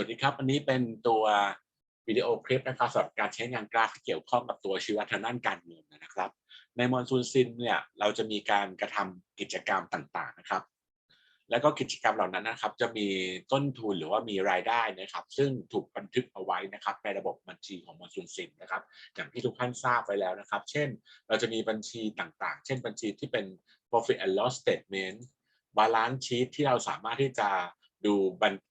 สวัสดีครับอันนี้เป็นตัววิดีโอคลิปนะครับสำหรับการใช้งานกราฟที่เกี่ยวข้องกับตัวชีวัฒนด้านการเงินนะครับ ในมอนซูนซินเนี่ยเราจะมีการกระทำกิจกรรมต่างๆนะครับ แล้วก็กิจกรรมเหล่านั้นนะครับ จะมีต้นทุนหรือว่ามีรายได้นะครับ ซึ่งถูกบันทึกเอาไว้นะครับ ในระบบบัญชีของมอนซูนซินนะครับ อย่างที่ทุกท่านทราบไว้แล้วนะครับ เช่น เราจะมีบัญชีต่างๆ เช่น บัญชีที่เป็น profit and loss statement balance sheet ที่เราสามารถที่จะ ดู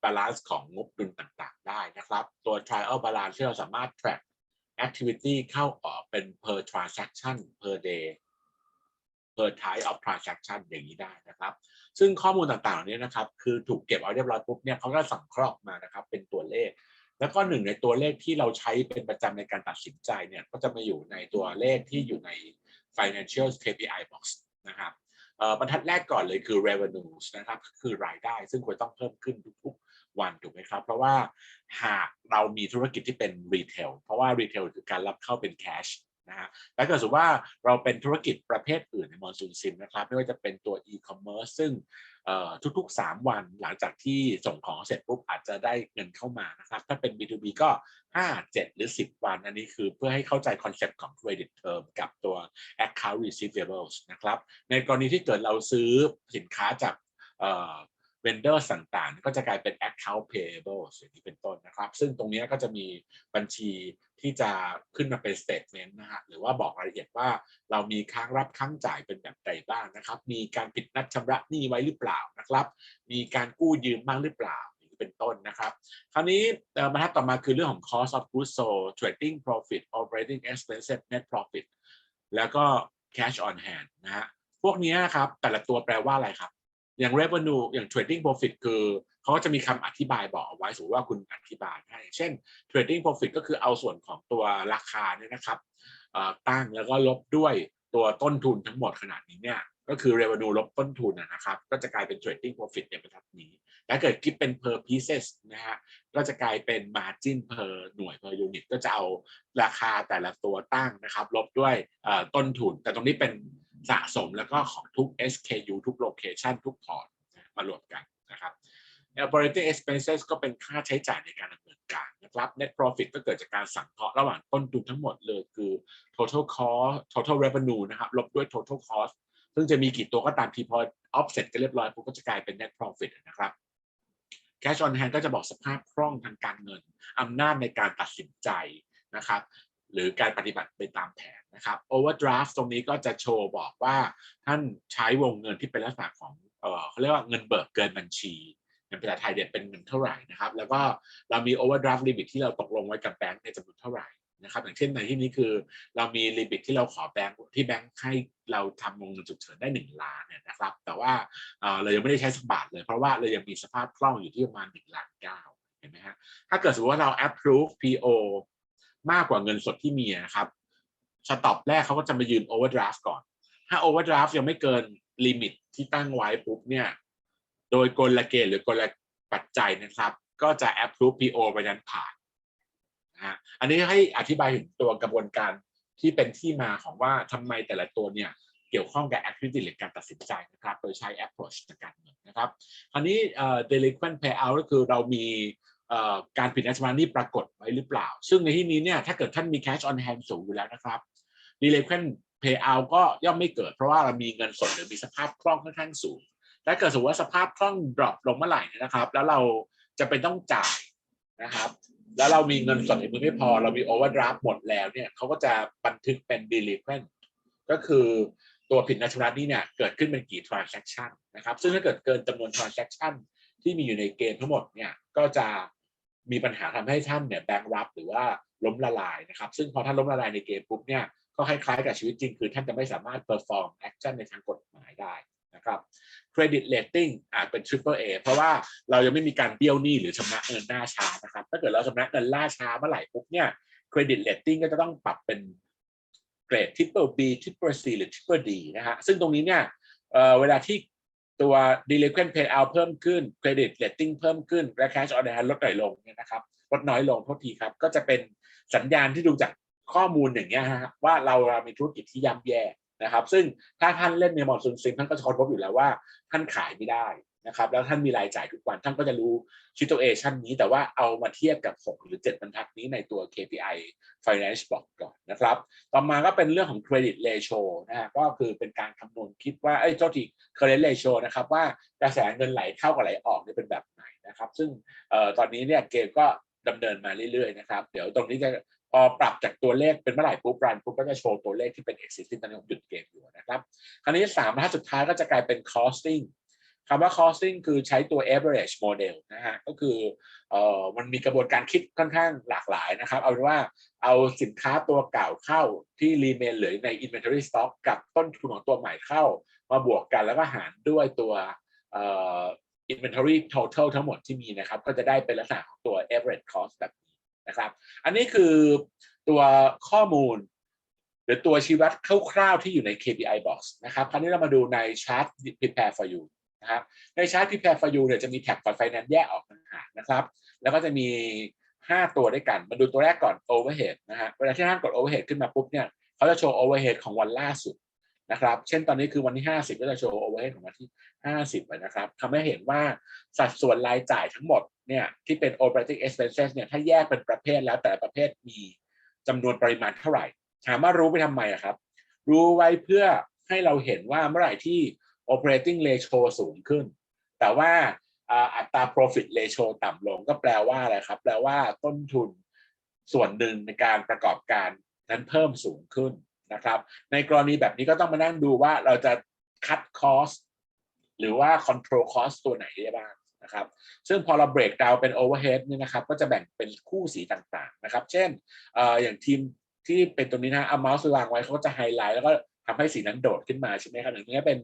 บาลานซ์ของงบดุลต่างๆ ได้นะครับ ตัว trial balance ที่เราสามารถ track activity เข้าออกเป็น per transaction per day per type of transaction อย่างนี้ได้นะครับ ซึ่งข้อมูลต่างๆเหล่านี้นะครับ คือถูกเก็บเอาเรียบร้อยปุ๊บเนี่ยเขาก็สังเคราะห์มานะครับ เป็นตัวเลข แล้วก็หนึ่งในตัวเลขที่เราใช้เป็นประจำในการตัดสินใจเนี่ย ก็จะมาอยู่ในตัวเลขที่อยู่ใน financial KPI box นะครับ บรรทัดแรกก่อนเลยคือ revenues นะครับคือรายได้ซึ่งควรต้องเพิ่มขึ้นทุกๆวันถูกไหมครับ เพราะว่าหากเรามีธุรกิจที่เป็น retail เพราะว่า retail คือการรับเข้าเป็น cash นะฮะแต่เกิดสมมติว่าเราเป็นธุรกิจประเภทอื่นในมอนซูนซิมนะครับ ไม่ว่าจะเป็นตัว e-commerce ซึ่งทุกๆ 3 วันหลังจากที่ส่งของเสร็จปุ๊บอาจจะได้เงินเข้ามานะครับ ถ้าเป็น B2B ก็ 5 7 หรือ 10 วัน อันนี้คือเพื่อให้เข้าใจคอนเซ็ปต์ของ credit term กับตัว account receivables นะครับ ในกรณีที่เกิดเราซื้อสินค้าจาก เอ่อ vendor ต่างๆ ก็จะกลายเป็น account payable อย่างนี้เป็นต้นนะครับ ซึ่งตรงนี้ก็จะมีบัญชีที่จะขึ้นมาเป็น statement นะฮะหรือว่าบอกรายละเอียดว่าเรามีค้างรับค้างจ่ายเป็นแบบใดบ้างนะครับ มีการผิดนัดชำระหนี้ไว้หรือเปล่านะครับ มีการกู้ยืมบ้างหรือเปล่าอย่างนี้เป็นต้นนะครับ คราวนี้เอ่อบรรทัดต่อมาคือเรื่องของ cost of goods sold trading profit operating expenses net profit แล้วก็ cash on hand นะฮะพวกนี้นะครับแต่ละตัวแปลว่าอะไรครับ อย่าง revenue อย่าง trading profit คือเขาก็จะมีคำอธิบายบอกเอาไว้สมมติว่าคุณอธิบายให้เช่น trading profit ก็คือเอาส่วนของตัวราคาเนี่ยนะครับตั้งแล้วก็ลบด้วยตัวต้นทุนทั้งหมดขนาดนี้เนี่ยก็คือ revenue ลบต้นทุนนะครับ ก็จะกลายเป็น trading profit ในบรรทัดนี้ถ้าเกิดคิดเป็น per pieces นะฮะก็จะกลายเป็น margin per หน่วย per unit ก็จะเอาราคาแต่ละตัวตั้งนะครับ ลบด้วยต้นทุน แต่ตรงนี้เป็น สะสมแล้วก็ของทุก SKU ทุก location ทุกพอร์ตมารวมกันนะครับ operating expenses ก็เป็นค่าใช้จ่ายในการดำเนินการนะครับ net profit ก็เกิดจากการสังเคราะห์ระหว่างต้นทุนทั้งหมดเลยคือ total cost total revenue นะครับลบด้วย total cost ซึ่งจะมีกี่ตัวก็ตามทีพอ offset กันเรียบร้อยปุ๊บก็จะกลายเป็น net profit นะครับ cash on hand ก็จะบอกสภาพคล่องทางการเงินอำนาจในการตัดสินใจนะครับ หรือการปฏิบัติไปตามแผนนะครับ overdraft ตรงนี้ก็จะโชว์บอกว่าท่านใช้วงเงินที่เป็นลักษณะของเออเขาเรียกว่าเงินเบิกเกินบัญชีในภาษาไทยเนี่ยเป็นเงินเท่าไหร่นะครับ แล้วก็เรามี overdraft limit ที่เราตกลงไว้กับแบงก์ในจำนวนเท่าไหร่นะครับอย่างเช่นในที่นี้คือเรามีลิมิตที่เราขอแบงก์ที่แบงก์ให้เราทำวงเงินฉุกเฉินได้หนึ่งล้านเนี่ยนะครับ แต่ว่าเรายังไม่ได้ใช้สักบาทเลย เพราะว่าเรายังมีสภาพคล่องอยู่ที่ประมาณหนึ่งล้านเก้าเห็นไหมฮะถ้าเกิดสมมติว่าเรา approve PO มากกว่าเงินสดที่มีนะครับสต็อปแรกเขาก็จะมายืน overdraft ก่อน ถ้า overdraft ยังไม่เกินลิมิตที่ตั้งไว้ปุ๊บเนี่ย โดยกลเกณฑ์หรือกลปัจจัยนะครับ ก็จะ approve PO ไปนั้นผ่านนะฮะอันนี้ให้อธิบายถึงตัวกระบวนการที่เป็นที่มาของว่าทำไมแต่ละตัวเนี่ยเกี่ยวข้องกับ activity หรือการตัดสินใจนะครับ โดยใช้ approach ในการเงินนะครับ คราวนี้เอ่อ delinquent payout ก็คือเรามี การผิดนัดชำระหนี้ปรากฏไว้หรือเปล่า ซึ่งในที่นี้เนี่ยถ้าเกิดท่านมี cash on hand สูงอยู่แล้วนะครับ delinquent payout ก็ย่อมไม่เกิดเพราะว่าเรามีเงินสดหรือมีสภาพคล่องค่อนข้างสูงถ้าเกิดสมมติว่าสภาพคล่อง drop ลงเมื่อไหร่นะครับ แล้วเราจะเป็นต้องจ่ายนะครับ แล้วเรามีเงินสดในมือไม่พอ เรามี overdraft หมดแล้วเนี่ยเขาก็จะบันทึกเป็น delinquent ก็คือตัวผิดนัดชำระหนี้เนี่ยเกิดขึ้นเป็นกี่ transaction นะครับ ซึ่งถ้าเกิดเกินจำนวน transaction ที่มีอยู่ในเกณฑ์ทั้งหมดเนี่ยก็จะ มีปัญหาทำให้ท่านเนี่ยแบงค์รับหรือว่าล้มละลายนะครับ ซึ่งพอท่านล้มละลายในเกมปุ๊บเนี่ยก็คล้ายๆกับชีวิตจริง คือท่านจะไม่สามารถ perform action ในทางกฎหมายได้นะครับ credit rating อาจเป็น triple A เพราะว่าเรายังไม่มีการเบี้ยวหนี้หรือชำระเงินหน้าช้านะครับ ถ้าเกิดเราชำระเงินล่าช้าเมื่อไหร่ปุ๊บเนี่ย credit rating ก็จะต้องปรับเป็นเกรด triple B triple C หรือ triple D นะฮะซึ่งตรงนี้เนี่ยเเวลาที่ ตัว delinquent payout เพิ่มขึ้น credit rating เพิ่มขึ้นและ cash on hand ลดหน่อยลงเนี่ยนะครับลดน้อยลงโทษทีครับ ก็จะเป็นสัญญาณที่ดูจากข้อมูลอย่างเงี้ยฮะว่าเรามีธุรกิจที่ย่ำแย่นะครับ ซึ่งถ้าท่านเล่นในมอนซูนซิงท่านก็จะค้นพบอยู่แล้วว่าท่านขายไม่ได้ นะครับแล้วท่านมีรายจ่ายทุกวันท่านก็จะรู้ situation นี้ แต่ว่าเอามาเทียบกับ 6 หรือ 7 บรรทัดนี้ในตัว KPI Finance Block ก่อนนะครับ ต่อมาก็เป็นเรื่องของ Credit Ratio นะฮะก็คือเป็นการคำนวณคิดว่าเอ้เจ้าที่ Credit Ratio นะครับว่ากระแสเงินไหลเข้ากับไหลออกเนี่ยเป็นแบบไหนนะครับ ซึ่งออตอนนี้เนี่ยเกมก็ดำเนินมาเรื่อยๆนะครับ เดี๋ยวตรงนี้จะพอปรับจากตัวเลขเป็นเมื่อไหร่ปุ๊บรันปุ๊บก็จะโชว์ตัวเลขที่เป็น existing ตอนนี้ผมหยุดเกมอยู่นะครับ คราวนี้สามบรรทัดสุดท้ายก็จะกลายเป็น costing คำว่า costing คือใช้ตัว average model นะฮะก็คือเอ่อมันมีกระบวนการคิดค่อนข้างหลากหลายนะครับ เอาเป็นว่าเอาสินค้าตัวเก่าเข้าที่ remain เหลือใน inventory stock กับต้นทุนของตัวใหม่เข้า มาบวกกันแล้วก็หารด้วยตัวเอ่อ inventory total ทั้งหมดที่มีนะครับ ก็จะได้เป็นลักษณะของตัว average cost แบบนี้นะครับ อันนี้คือตัวข้อมูลหรือตัวชี้วัดคร่าวๆที่อยู่ใน KPI box นะครับ คราวนี้เรามาดูในชาร์ต prepare for you นะครับในชาร์ต prepare for you เนี่ยจะมีแท็บ for finance แยกออกต่างหากนะครับ แล้วก็จะมี 5 ตัวด้วยกัน มาดูตัวแรกก่อน overhead นะฮะเวลาที่ท่านกด overhead ขึ้นมาปุ๊บเนี่ยเขาจะโชว์ overhead ของวันล่าสุดนะครับ เช่นตอนนี้คือวันที่ 50 ก็จะโชว์ overhead ของวันที่ 50นะครับทำให้เห็นว่าสัดส่วนรายจ่ายทั้งหมดเนี่ยที่เป็น operating expenses เนี่ยถ้าแยกเป็นประเภทแล้วแต่ละประเภทมีจำนวนปริมาณเท่าไหร่ ถามว่ารู้ไปทำไมครับ รู้ไว้เพื่อให้เราเห็นว่าเมื่อไหร่ที่ operating ratio สูงขึ้น แต่ว่าอัตรา profit ratio ต่ำลงก็แปลว่าอะไรครับ แปลว่าต้นทุนส่วนหนึ่งในการประกอบการนั้นเพิ่มสูงขึ้นนะครับ ในกรณีแบบนี้ก็ต้องมานั่งดูว่าเราจะ cut cost หรือว่า control cost ตัวไหนได้บ้างนะครับ ซึ่งพอเรา break down เป็น overhead นี่นะครับ ก็จะแบ่งเป็นคู่สีต่างๆนะครับ เช่นออย่างทีมที่เป็นตรงนี้นะเอาเมาส์วางไว้เขาก็จะไฮไลท์แล้วก็ ทำให้สีนั้นโดดขึ้นมาใช่ไหมครับอย่างนี้เป็น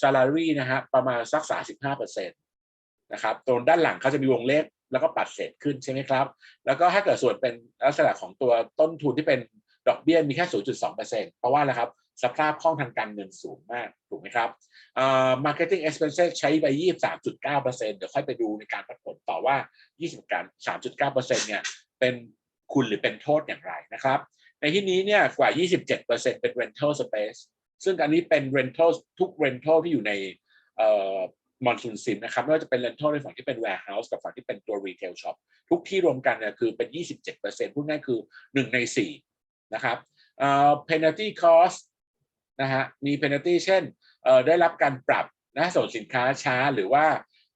salary นะฮะประมาณสัก35%นตนะครับตรงด้านหลังเขาจะมีวงเลขแล้วก็ปัดเศษขึ้นใช่ไหมครับ แล้วก็ถ้าเกิดส่วนเป็นลักษณะของตัวต้นทุนที่เป็นดอกเบี้ยมีแค่ 0.2%เพราะว่าอะไรครับ สภาพคล่องทางการเงินสูงมาก ถูกไหมครับเอ่อ marketing expenses ใช้ไป 23.9%เดี๋ยวค่อยไปดูในการวัดผลต่อว่า23.9%เนี่ยเป็นคุณหรือเป็นโทษอย่างไรนะครับ ในที่นี้เนี่ยกว่า 27%เป็น rental space ซึ่งอันนี้เป็น rental ทุก rental ที่อยู่ในมอนซูนซินนะครับไม่ว่าจะเป็น rental ในฝั่งที่เป็น warehouse กับฝั่งที่เป็นตัว retail shop ทุกที่รวมกันเนี่ยคือเป็น 27%พูดง่ายคือ 1 ใน 4 นะครับเอ่อ penalty cost นะฮะมี penalty เช่นเอ่อได้รับการปรับนะส่งสินค้าช้าหรือว่า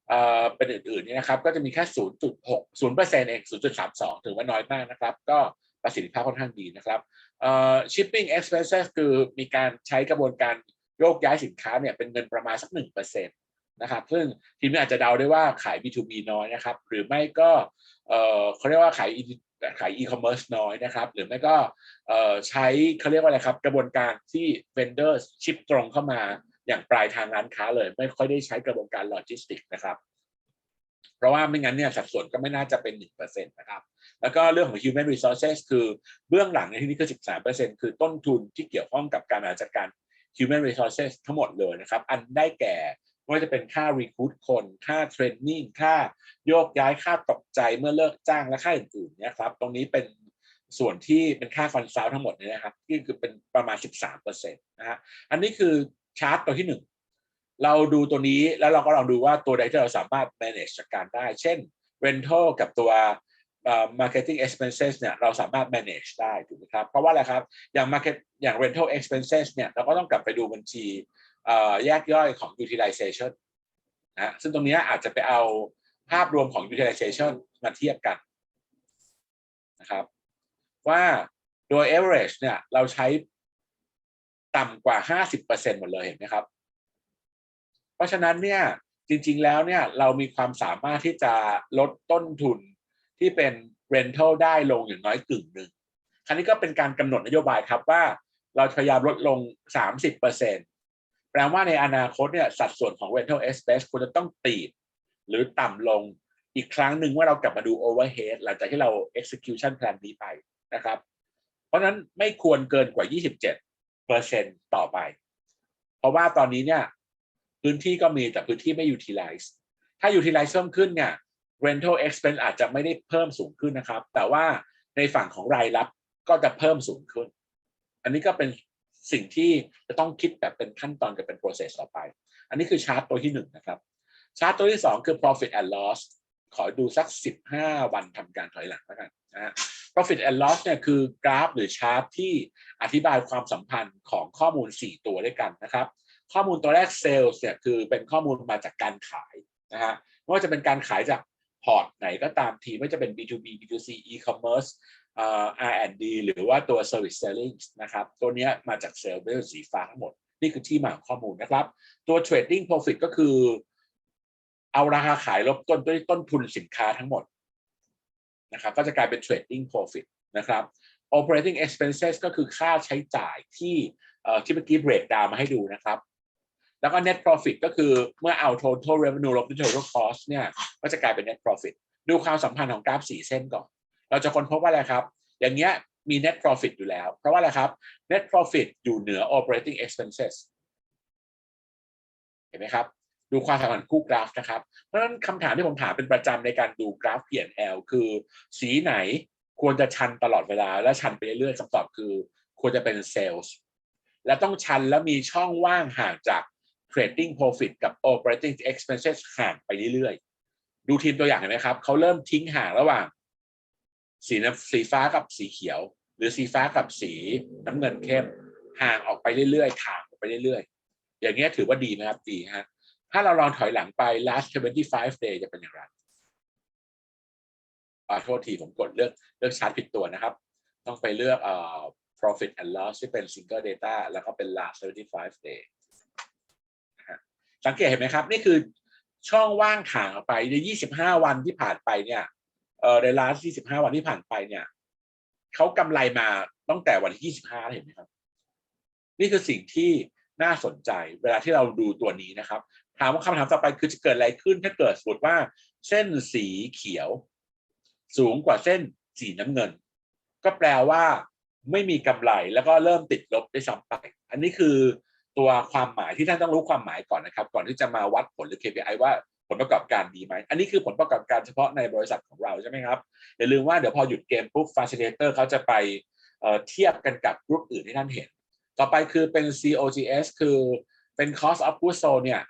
เอ่อเป็นอื่นๆนี่นะครับก็จะมีแค่ 0.6 0%เอง0.32 ถือว่าน้อยมากนะครับ ก็ ประสิทธิภาพค่อนข้างดีนะครับเอ่อ shipping expenses คือมีการใช้กระบวนการโยกย้ายสินค้าเนี่ยเป็นเงินประมาณสัก1%นะครับซึ่งทีมนี้อาจจะเดาได้ว่าขาย B2B น้อยนะครับ หรือไม่ก็เอ่อเขาเรียกว่าขายขาย e-commerce น้อยนะครับ หรือไม่ก็เอ่อใช้เขาเรียกว่าอะไรครับ กระบวนการที่ vendor ชิปตรงเข้ามาอย่างปลายทางร้านค้าเลย ไม่ค่อยได้ใช้กระบวนการโลจิสติกนะครับ เพราะว่าไม่งั้นเนี่ยสัดส่วนก็ไม่น่าจะเป็น 1%นะครับแล้วก็เรื่องของ human resources คือเบื้องหลังในที่นี้คือ 13%คือต้นทุนที่เกี่ยวข้องกับการบริหารจัดการ human resources ทั้งหมดเลยนะครับ อันได้แก่ไม่ว่าจะเป็นค่า recruit คน ค่า training ค่าโยกย้ายค่าตกใจเมื่อเลิกจ้างและค่าอื่นๆเนี่ยครับตรงนี้เป็นส่วนที่เป็นค่าคอนซัลท์ทั้งหมดเนี่ยนะครับที่คือเป็นประมาณ 13%นะฮะอันนี้คือชาร์ตตัวที่หนึ่ง เราดูตัวนี้แล้วเราก็ลองดูว่าตัวใดที่เราสามารถ manage จัดการได้ เช่น rental กับตัว marketing expenses เนี่ยเราสามารถ manage ได้ถูกไหมครับ เพราะว่าอะไรครับ อย่าง market อย่าง rental expenses เนี่ยเราก็ต้องกลับไปดูบัญชีแยกย่อยของ utilization นะซึ่งตรงนี้อาจจะไปเอาภาพรวมของ utilization มาเทียบกันนะครับ ว่าโดย average เนี่ยเราใช้ต่ำกว่า 50%หมดเลยเห็นไหมครับ เพราะฉะนั้นเนี่ยจริงๆแล้วเนี่ยเรามีความสามารถที่จะลดต้นทุนที่เป็น rental ได้ลงอย่างน้อยกึ่งหนึ่งครั้นี้ก็เป็นการกำหนดนโยบายครับว่าเราพยายามลดลง 30%แปลว่าในอนาคตเนี่ยสัดส่วนของ rental expense ควรจะต้องตีดหรือต่ำลงอีกครั้งหนึ่งเมื่อเรากลับมาดู overhead หลังจากที่เรา execution plan นี้ไปนะครับ เพราะฉะนั้นไม่ควรเกินกว่า 27%ต่อไป เพราะว่าตอนนี้เนี่ย พื้นที่ก็มีแต่พื้นที่ไม่ utilize ถ้า utilize เพิ่มขึ้นเนี่ย rental expense อาจจะไม่ได้เพิ่มสูงขึ้นนะครับ แต่ว่าในฝั่งของรายรับก็จะเพิ่มสูงขึ้น อันนี้ก็เป็นสิ่งที่จะต้องคิดแบบเป็นขั้นตอนกับเป็น process ต่อไป อันนี้คือชาร์ตตัวที่หนึ่งนะครับ ชาร์ตตัวที่สองคือ profit and loss ขอดูสัก 15 วันทำการถอยหลังแล้วกันนะฮะ profit and loss เนี่ยคือกราฟหรือชาร์ตที่อธิบายความสัมพันธ์ของข้อมูล 4 ตัวด้วยกันนะครับ ข้อมูลตัวแรก sales เนี่ยคือเป็นข้อมูลมาจากการขายนะฮะไม่ว่าจะเป็นการขายจากพอร์ตไหนก็ตามทีไม่ว่าจะเป็น B2B B2C e-commerce อ่อ R&D หรือว่าตัว service selling นะครับ ตัวเนี้ยมาจากเซลล์เป็นสีฟ้าทั้งหมด นี่คือที่มาของข้อมูลนะครับ ตัว trading profit ก็คือ เอาราคาขายลบต้นด้วยต้นทุนสินค้าทั้งหมดนะครับก็จะกลายเป็น trading profit นะครับ operating expenses ก็คือค่าใช้จ่ายที่เอ่อที่เมื่อกี้ break down มาให้ดูนะครับ แล้วก็ net profit ก็คือเมื่อเอา total revenue ลบด้วย total cost เนี่ยก็จะกลายเป็น net profit ดูความสัมพันธ์ของกราฟสีเส้นก่อน เราจะค้นพบว่าอะไรครับ อย่างเงี้ยมี net profit อยู่แล้ว เพราะว่าอะไรครับ net profit อยู่เหนือ operating expenses เห็นไหมครับ ดูความสัมพันธ์คู่กราฟนะครับ เพราะฉะนั้นคำถามที่ผมถามเป็นประจำในการดูกราฟ P&L คือ สีไหนควรจะชันตลอดเวลา และชันไปเรื่อยๆคำตอบคือ ควรจะเป็น sales และต้องชันแล้วมีช่องว่างห่างจาก trading profit กับ operating expenses ห่างไปเรื่อยๆ ดูทีมตัวอย่างเห็นไหมครับ เขาเริ่มทิ้งห่างระหว่าง สีน้ำสีฟ้ากับสีเขียว หรือสีฟ้ากับสีน้ำเงินเข้ม ห่างออกไปเรื่อยๆห่างออกไปเรื่อยๆ อย่างเงี้ยถือว่าดีไหมครับ ดีฮะ ถ้าเราลองถอยหลังไป last 75 day จะเป็นอย่างไรขอโทษทีผมกดเลือกเลือกชาร์ตผิดตัวนะครับ ต้องไปเลือกเอ่อ profit and loss ที่เป็น single data แล้วก็เป็น last 75 day สังเกตเห็นไหมครับ นี่คือช่องว่างห่างออกไปใน 25 วันที่ผ่านไปเนี่ยเออใน last 25 วันที่ผ่านไปเนี่ยเขากำไรมาตั้งแต่วันที่ 25เห็นไหมครับ นี่คือสิ่งที่น่าสนใจเวลาที่เราดูตัวนี้นะครับ ถามว่าคำถามต่อไปคือจะเกิดอะไรขึ้นถ้าเกิดสมมติว่า เส้นสีเขียว สูงกว่าเส้นสีน้ำเงิน ก็แปลว่าไม่มีกำไรแล้วก็เริ่มติดลบได้ซ้ำไป อันนี้คือ ตัวความหมายที่ท่านต้องรู้ความหมายก่อนนะครับ ก่อนที่จะมาวัดผลหรือ KPI ว่าผลประกอบการดีไหม อันนี้คือผลประกอบการเฉพาะในบริษัทของเราใช่ไหมครับ อย่าลืมว่าเดี๋ยวพอหยุดเกมปุ๊บ facilitator เขาจะไปเเทียบกันกับกรุ๊ปอื่นที่ท่านเห็น ต่อไปคือเป็น COGS คือเป็น cost of goods sold เนี่ย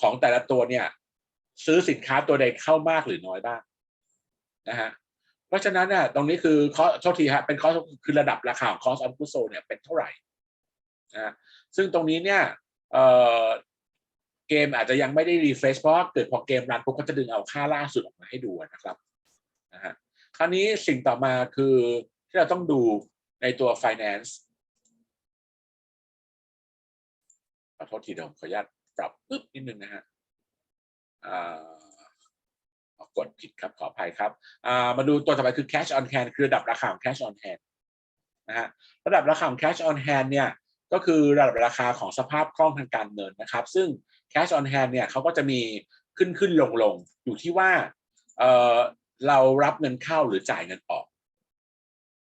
ของแต่ละตัวเนี่ยซื้อสินค้าตัวใดเข้ามากหรือน้อยบ้างนะฮะ เพราะฉะนั้นเนี่ยตรงนี้คือข้อโทษทีฮะเป็น cost คือระดับราคาของ cost of goods sold เนี่ยเป็นเท่าไหร่ นะซึ่งตรงนี้เนี่ยเเกมอาจจะยังไม่ได้ refresh เพราะเกิดพอเกมรันปุ๊บก็จะดึงเอาค่าล่าสุดออกมาให้ดูนะครับนะฮะคราวนี้สิ่งต่อมาคือที่เราต้องดูในตัว finance ขอโทษทีเดี๋ยวขออนุญาตปรับปึ๊บนิดนึงนะฮะอ่ากดผิดครับขออภัยครับอ่ามาดูตัวต่อไปคือ cash on hand คือระดับราคาของ cash on hand นะฮะระดับราคาของ cash on hand เนี่ย ก็คือระดับราคาของสภาพคล่องทางการเงินนะครับ ซึ่ง cash on hand เนี่ยเขาก็จะมีขึ้นขึ้นลงลงอยู่ที่ว่าเออเรารับเงินเข้าหรือจ่ายเงินออก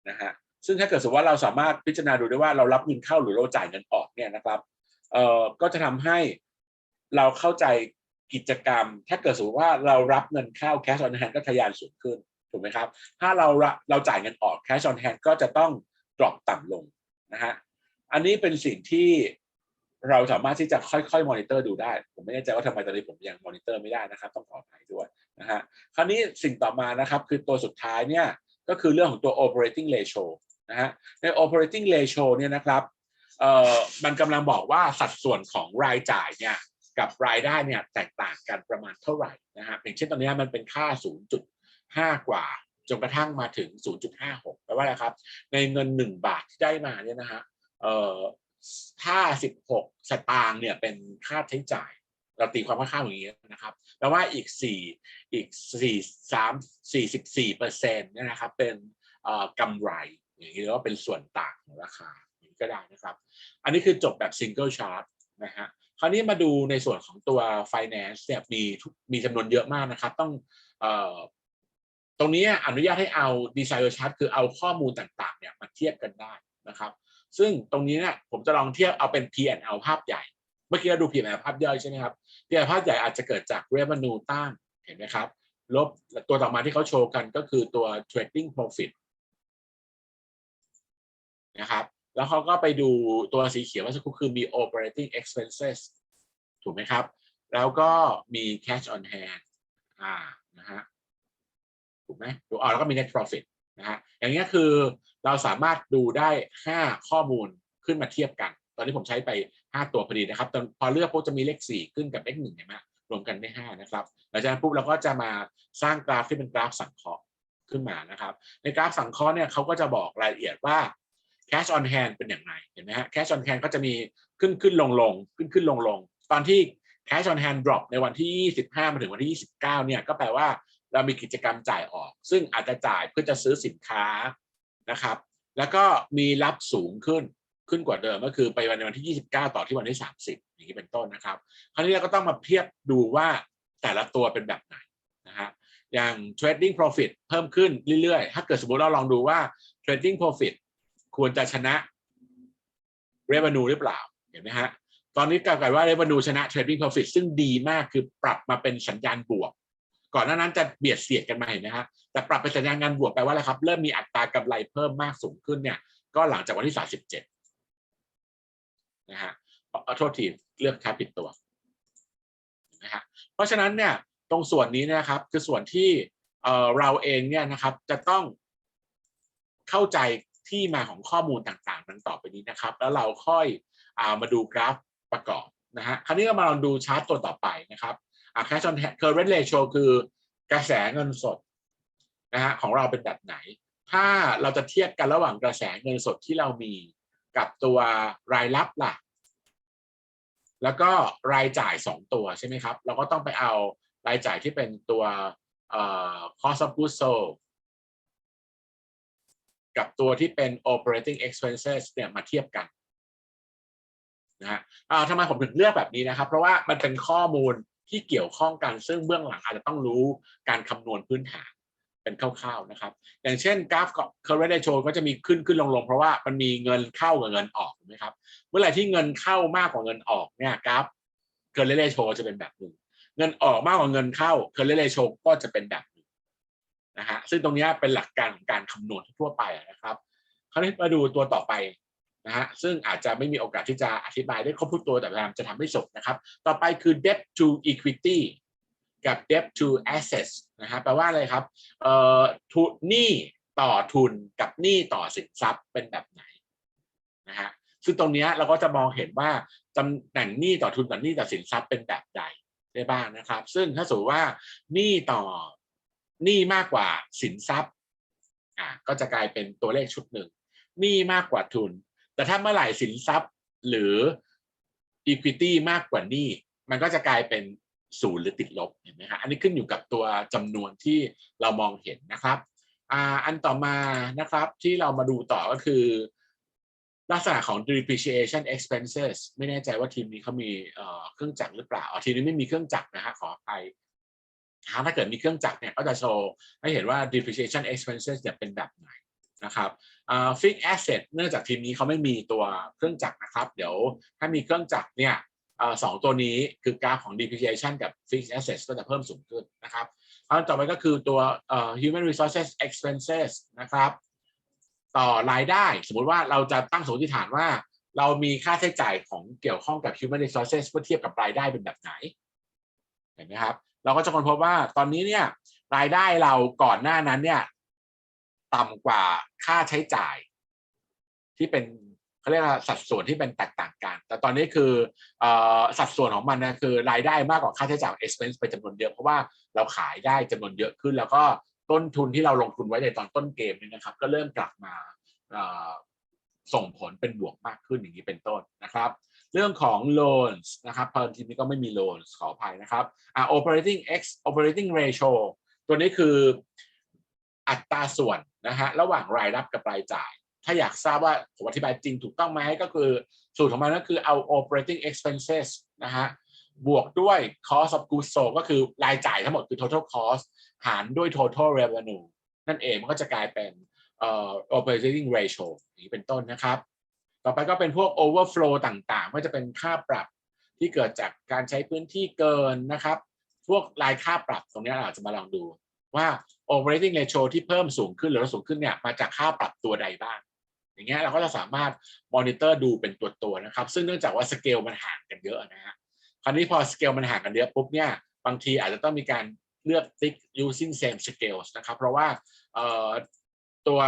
นะฮะซึ่งถ้าเกิดสมมติว่าเราสามารถพิจารณาดูได้ว่าเรารับเงินเข้าหรือเราจ่ายเงินออกเนี่ยนะครับเอ่อก็จะทำให้เราเข้าใจกิจกรรม ถ้าเกิดสมมติว่าเรารับเงินเข้า cash on hand ก็ทะยานสูงขึ้นถูกไหมครับ ถ้าเราเราจ่ายเงินออก cash on hand ก็จะต้องดรอปต่ำลงนะฮะ อันนี้เป็นสิ่งที่เราสามารถที่จะค่อยๆมอนิเตอร์ดูได้ ผมไม่แน่ใจว่าทำไมตอนนี้ผมยังมอนิเตอร์ไม่ได้นะครับ ต้องขออภัยด้วยนะฮะคราวนี้สิ่งต่อมานะครับคือตัวสุดท้ายเนี่ยก็คือเรื่องของตัว operating ratio นะฮะใน operating ratio เนี่ยนะครับเอ่อมันกำลังบอกว่าสัดส่วนของรายจ่ายเนี่ยกับรายได้เนี่ยแตกต่างกันประมาณเท่าไหร่นะฮะอย่างเช่นตอนนี้มันเป็นค่า 0.5 กว่าจนกระทั่งมาถึง 0.56แปลว่าอะไรครับ ในเงิน 1 บาทที่ได้มาเนี่ยนะฮะ ถ้า 16 สตางค์เนี่ยเป็นค่าใช้จ่าย เราตีความค่าๆอย่างนี้นะครับแปลว่าอีก 4 อีก 4 3 44เปอร์เซ็นต์เนี่ยนะครับเป็นกำไรอย่างนี้เรียกว่าเป็นส่วนต่างของราคาอย่างนี้ก็ได้นะครับ อันนี้คือจบแบบ single chart นะฮะคราวนี้มาดูในส่วนของตัว finance เนี่ยมีมีจำนวนเยอะมากนะครับ ต้องออตรงนี้อนุญาตให้เอา design chart คือเอาข้อมูลต่างๆเนี่ยมาเทียบกันได้นะครับ ซึ่งตรงนี้เนี่ยผมจะลองเทียบเอาเป็น P&L ภาพใหญ่ เมื่อกี้เราดู P&L ภาพย่อยใช่ไหมครับ P&L ภาพใหญ่อาจจะเกิดจาก revenue ต้านเห็นไหมครับ ลบตัวต่อมาที่เขาโชว์กันก็คือตัว trading profit นะครับ แล้วเขาก็ไปดูตัวสีเขียวเมื่อสักครู่คือมี operating expenses ถูกไหมครับ แล้วก็มี cash on hand อ่านะฮะถูกไหมดูอ๋อแล้วก็มี net profit นะฮะอย่างเงี้ยคือ เราสามารถดูได้ 5 ข้อมูลขึ้นมาเทียบกัน ตอนนี้ผมใช้ไป 5 ตัวพอดีนะครับตอนพอเลือกปุ๊บจะมีเลข 4 ขึ้นกับเลข1เห็นไหมรวมกันได้ 5 นะครับหลังจากนั้นปุ๊บเราก็จะมาสร้างกราฟที่เป็นกราฟสังเคราะห์ขึ้นมานะครับ ในกราฟสังเคราะห์เนี่ยเขาก็จะบอกรายละเอียดว่า cash on hand เป็นอย่างไรเห็นไหมฮะ cash on hand ก็จะมีขึ้นขึ้นลงลงขึ้นขึ้นลงลงตอนที่ cash on hand drop ในวันที่25มาถึงวันที่ 29 เนี่ยก็แปลว่าเรามีกิจกรรมจ่ายออก ซึ่งอาจจะจ่ายเพื่อจะซื้อสินค้า นะครับ แล้วก็มีรับสูงขึ้นขึ้นกว่าเดิมก็คือไปวันในวันที่ 29 ต่อที่วันที่ 30 อย่างนี้เป็นต้นนะครับ คราวนี้เราก็ต้องมาเทียบดูว่าแต่ละตัวเป็นแบบไหนนะฮะอย่าง trading profit เพิ่มขึ้นเรื่อยๆ ถ้าเกิดสมมติเราลองดูว่า trading profit ควรจะชนะ revenue หรือเปล่าเห็นไหมฮะตอนนี้กลายว่า revenue ชนะ trading profit ซึ่งดีมากคือปรับมาเป็นสัญญาณบวก ก่อนหน้านั้นจะเบียดเสียดกันมาเห็นไหมฮะแต่ปรับเป็นสัญญาณงานบวกแปลว่าอะไรครับ เริ่มมีอัตรากำไรเพิ่มมากสูงขึ้นเนี่ย ก็หลังจากวันที่37นะฮะขอโทษทีเลือกแค่ผิดตัวนะฮะเพราะฉะนั้นเนี่ยตรงส่วนนี้นะครับคือส่วนที่เราเองเนี่ยนะครับจะต้องเข้าใจที่มาของข้อมูลต่างๆดังต่อไปนี้นะครับ แล้วเราค่อยอามาดูกราฟประกอบนะฮะคราวนี้เรามาลองดูชาร์ตตัวต่อไปนะครับ อ่า cash on current ratio คือกระแสเงินสดนะฮะของเราเป็นแบบไหน ถ้าเราจะเทียบกันระหว่างกระแสเงินสดที่เรามีกับตัวรายรับล่ะ แล้วก็รายจ่ายสองตัวใช่ไหมครับ เราก็ต้องไปเอารายจ่ายที่เป็นตัวเอ่อ cost of goods sold กับตัวที่เป็น operating expenses เนี่ยมาเทียบกันนะฮะอ่าทำไมผมถึงเลือกแบบนี้นะครับ เพราะว่ามันเป็นข้อมูล ที่เกี่ยวข้องกันซึ่งเบื้องหลังอาจจะต้องรู้การคำนวณพื้นฐานเป็นคร่าวๆนะครับ อย่างเช่นกราฟ current ratio ก็จะมีขึ้นขึ้นลงลงเพราะว่ามันมีเงินเข้ากับเงินออกถูกไหมครับ เมื่อไหร่ที่เงินเข้ามากกว่าเงินออกเนี่ยกราฟ current ratio จะเป็นแบบหนึ่งเงินออกมากกว่าเงินเข้า current ratio ก็จะเป็นแบบหนึ่งนะฮะซึ่งตรงนี้เป็นหลักการของการคำนวณทั่วไปนะครับคราวนี้มาดูตัวต่อไป นะฮะซึ่งอาจจะไม่มีโอกาสที่จะอธิบายได้ครบทุกตัวแต่พยายามจะทำให้จบนะครับ ต่อไปคือ debt to equity กับ debt to assets นะฮะแปลว่าอะไรครับเอ่อทุนหนี้ต่อทุนกับหนี้ต่อสินทรัพย์เป็นแบบไหนนะฮะซึ่งตรงนี้เราก็จะมองเห็นว่าตำแหน่งหนี้ต่อทุนกับหนี้ต่อสินทรัพย์เป็นแบบใดได้บ้างนะครับ ซึ่งถ้าสมมติว่าหนี้ต่อหนี้มากกว่าสินทรัพย์อ่าก็จะกลายเป็นตัวเลขชุดหนึ่งหนี้มากกว่าทุน แต่ถ้าเมื่อไหร่สินทรัพย์หรือ equity มากกว่านี้ มันก็จะกลายเป็นศูนย์หรือติดลบเห็นไหมฮะอันนี้ขึ้นอยู่กับตัวจำนวนที่เรามองเห็นนะครับอันต่อมานะครับที่เรามาดูต่อก็คือ ลักษณะของ depreciation expenses ไม่แน่ใจว่าทีมนี้เขามีเอ่อเครื่องจักรหรือเปล่าอ๋อทีมนี้ไม่มีเครื่องจักรนะฮะขออภัยถ้าเกิดมีเครื่องจักรเนี่ยก็จะโชว์ให้เห็นว่า depreciation expenses เนี่ยเป็นแบบไหน นะครับอ่า fixed asset เนื่องจากทีมนี้เขาไม่มีตัวเครื่องจักรนะครับ เดี๋ยวถ้ามีเครื่องจักรเนี่ยสองตัวนี้คือกราฟของ depreciation กับ fixed assets ก็จะเพิ่มสูงขึ้นนะครับอันต่อไปก็คือตัว human resources expenses นะครับต่อรายได้สมมุติว่าเราจะตั้งสมมติฐานว่า เรามีค่าใช้จ่ายของเกี่ยวข้องกับ human resources เพื่อเทียบกับรายได้เป็นแบบไหน เห็นไหมครับ เราก็จะค้นพบว่าตอนนี้เนี่ยรายได้เราก่อนหน้านั้นเนี่ย ต่ำกว่าค่าใช้จ่าย ที่เป็นเขาเรียกว่าสัดส่วนที่เป็นแตกต่างกัน แต่ตอนนี้คืออสัดส่วนของมันนะคือรายได้มากกว่าค่าใช้จ่าย expense ไปจำนวนเยอะเพราะว่าเราขายได้จำนวนเยอะขึ้น แล้วก็ต้นทุนที่เราลงทุนไว้ในตอนต้นเกมนี่นะครับ ก็เริ่มกลับมาส่งผลเป็นบวกมากขึ้นอย่างนี้เป็นต้นนะครับ เรื่องของ loans นะครับเพอทีนี้ก็ไม่มี loans ขออภัยนะครับอ่า operating x operating ratio ตัวนี้คือ อัตราส่วนนะฮะระหว่างรายรับกับรายจ่าย ถ้าอยากทราบว่าผมอธิบายจริงถูกต้องไหมก็คือสูตรของมันก็คือเอา operating expenses นะฮะบวกด้วย cost of goods sold ก็คือรายจ่ายทั้งหมดคือ total cost หารด้วย total revenue นั่นเองมันก็จะกลายเป็นเอ่อ operating ratio นี้เป็นต้นนะครับ ต่อไปก็เป็นพวก overflow ต่างๆไม่ว่าจะเป็นค่าปรับที่เกิดจากการใช้พื้นที่เกินนะครับ พวกรายค่าปรับตรงนี้เราจะมาลองดูว่า operating ratio ที่เพิ่มสูงขึ้นหรือลดสูงขึ้นเนี่ยมาจากค่าปรับตัวใดบ้าง อย่างเงี้ยเราก็จะสามารถมอนิเตอร์ดูเป็นตัวๆนะครับ ซึ่งเนื่องจากว่าสเกลมันห่างกันเยอะนะฮะคราวนี้พอสเกลมันห่างกันเยอะปุ๊บเนี่ยบางทีอาจจะต้องมีการเลือกติ๊ก using same scales นะครับ เพราะว่าเอ่อตัว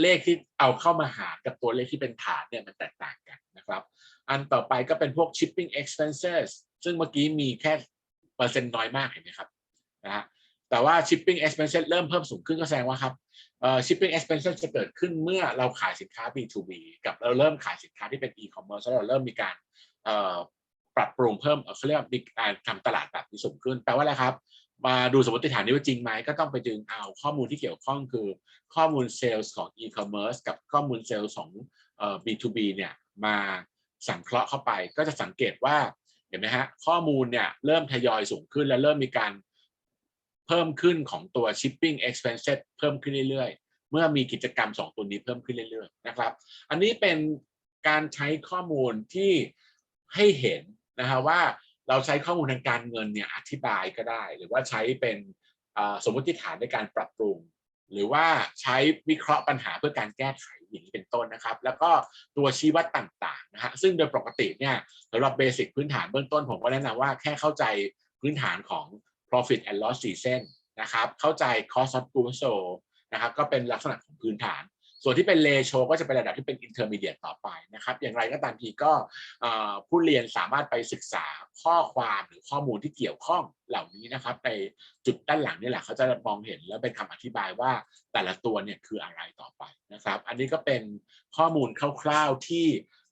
เลขที่เอาเข้ามาหากับตัวเลขที่เป็นฐานเนี่ยมันแตกต่างกันนะครับ อันต่อไปก็เป็นพวก shipping expenses ซึ่งเมื่อกี้มีแค่เปอร์เซ็นต์น้อยมากเห็นไหมครับนะฮะ แต่ว่า shipping expenses เริ่มเพิ่มสูงขึ้นก็แสดงว่าครับเอ่อ shipping expenses จะเกิดขึ้นเมื่อเราขายสินค้า B2B กับเราเริ่มขายสินค้าที่เป็น e-commerce แล้วเราเริ่มมีการเอ่อปรับปรุงเพิ่มเขาเรียกว่ามีการทำตลาดแบบที่สูงขึ้นแปลว่าอะไรครับ มาดูสมมติฐานนี้ว่าจริงไหมก็ต้องไปดึงเอาข้อมูลที่เกี่ยวข้องคือข้อมูลเซลล์ของ e-commerce กับข้อมูลเซลล์ของเอ่อ B2B เนี่ยมาสังเคราะห์เข้าไปก็จะสังเกตว่าเห็นไหมฮะข้อมูลเนี่ยเริ่มทยอยสูงขึ้นและเริ่มมีการ เพิ่มขึ้นของตัว shipping expenses เพิ่มขึ้นเรื่อยๆ เมื่อมีกิจกรรม 2 ตัวนี้เพิ่มขึ้นเรื่อยๆนะครับ อันนี้เป็นการใช้ข้อมูลที่ให้เห็นนะฮะว่าเราใช้ข้อมูลทางการเงินเนี่ยอธิบายก็ได้ หรือว่าใช้เป็นสมมติฐานในการปรับปรุง หรือว่าใช้วิเคราะห์ปัญหาเพื่อการแก้ไขอย่างนี้เป็นต้นนะครับ แล้วก็ตัวชี้วัดต่างๆนะฮะซึ่งโดยปกติเนี่ยสำหรับเบสิกพื้นฐานเบื้องต้นผมก็แนะนำว่าแค่เข้าใจพื้นฐานของ profit and loss สี่เส้นนะครับเข้าใจ cost of goods sold นะครับก็เป็นลักษณะของพื้นฐานส่วนที่เป็นเลโชก็จะเป็นระดับที่เป็น intermediate ต่อไปนะครับ อย่างไรก็ตามทีก็ผู้เรียนสามารถไปศึกษาข้อความหรือข้อมูลที่เกี่ยวข้องเหล่านี้นะครับ ในจุดด้านหลังนี่แหละเขาจะมองเห็นแล้วเป็นคำอธิบายว่าแต่ละตัวเนี่ยคืออะไรต่อไปนะครับ อันนี้ก็เป็นข้อมูลคร่าวๆที่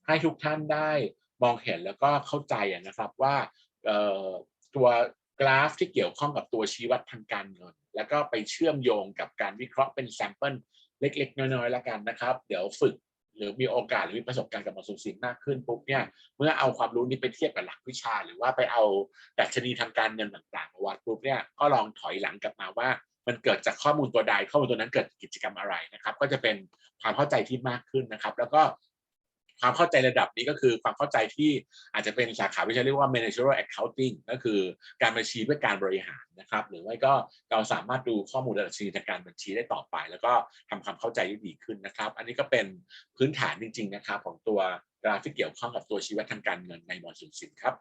ให้ทุกท่านได้มองเห็นแล้วก็เข้าใจนะครับว่าตัว กราฟที่เกี่ยวข้องกับตัวชี้วัดทางการเงิน แล้วก็ไปเชื่อมโยงกับการวิเคราะห์เป็นแซมเปิลเล็ก ๆ น้อยๆแล้วกันนะครับ เดี๋ยวฝึกหรือมีโอกาสหรือมีประสบการณ์กับหมอสุสินมากขึ้นปุ๊บเนี่ยเมื่อเอาความรู้นี้ไปเทียบกับหลักวิชา หรือว่าไปเอาดัชนีทางการเงินต่างๆมาวัดปุ๊บเนี่ยก็ลองถอยหลังกลับมาว่า มันเกิดจากข้อมูลตัวใดข้อมูลตัวนั้นเกิดกิจกรรมอะไรนะครับ ก็จะเป็นความเข้าใจที่มากขึ้นนะครับ แล้วก็ ความเข้าใจระดับนี้ก็คือความเข้าใจที่อาจจะเป็นสาขาวิชาเรียกว่า managerial accounting ก็คือการบัญชีเพื่อการบริหารนะครับ หรือไม่ก็เราสามารถดูข้อมูลดัชนีทางการบัญชีได้ต่อไป แล้วก็ทำความเข้าใจได้ดีขึ้นนะครับ อันนี้ก็เป็นพื้นฐานจริง ๆ นะครับ ของตัวกราฟที่เกี่ยวข้องกับตัวชีวิตทางการเงินในมอสุนสินครับ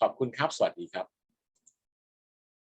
ขอบคุณครับ สวัสดีครับ